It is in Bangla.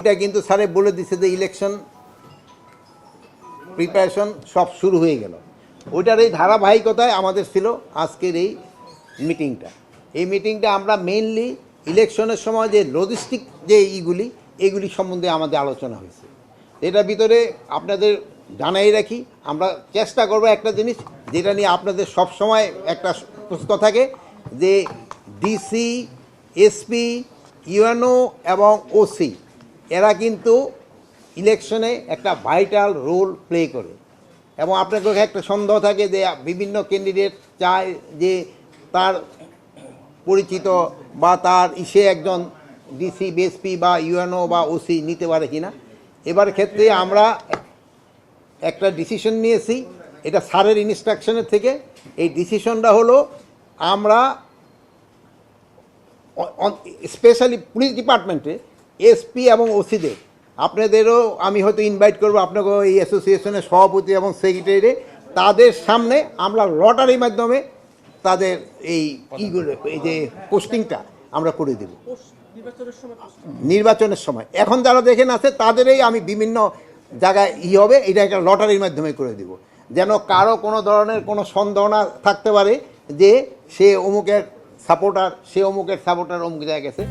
এটা কিন্তু স্যারে বলে দিছে যে ইলেকশন প্রিপারেশন সব শুরু হয়ে গেল। ওইটার এই ধারাবাহিকতায় আমাদের ছিল আজকের এই মিটিংটা এই মিটিংটা আমরা মেইনলি ইলেকশনের সময় যে লজিস্টিক যে ইগুলি, এগুলি সম্বন্ধে আমাদের আলোচনা হয়েছে। এটার ভিতরে আপনাদের জানাই রাখি, আমরা চেষ্টা করব একটা জিনিস যেটা নিয়ে আপনাদের সব সময় একটা প্রশ্ন থাকে যে ডিসি এসপি ইউএনও এবং ওসি এরা কিন্তু ইলেকশনে একটা ভাইটাল রোল প্লে করে। এবং আপনাদের একটা সন্দেহ থাকে যে বিভিন্ন ক্যান্ডিডেট চায় যে তার পরিচিত বা তার ইসে একজন ডিসি, বিএসপি বা ইউএনও বা ওসি নিতে পারে কিনা। এবার ক্ষেত্রে আমরা একটা ডিসিশন নিয়েছি, এটা স্যারের ইনস্ট্রাকশনের থেকে। এই ডিসিশনটা হলো আমরা স্পেশালি পুলিশ ডিপার্টমেন্টে এসপি এবং ওসিদের। আপনাদেরও আমি হয়তো ইনভাইট করব আপনাকে এই অ্যাসোসিয়েশনের সভাপতি এবং সেক্রেটারি তাদের সামনে আমরা লটারির মাধ্যমে তাদের এই ইগুলো, এই যে পোস্টিংটা আমরা করে দেব। নির্বাচনের সময়। এখন যারা দেখেন আছে, তাদেরই আমি বিভিন্ন জায়গায় ই হবে, এটা একটা লটারির মাধ্যমে করে দিব। যেন কারও কোনো ধরনের কোনো সন্দেহ না থাকতে পারে যে সে অমুকের সাপোর্টার সে অমুকের সাপোর্টার অমুক জায়গায় গেছে।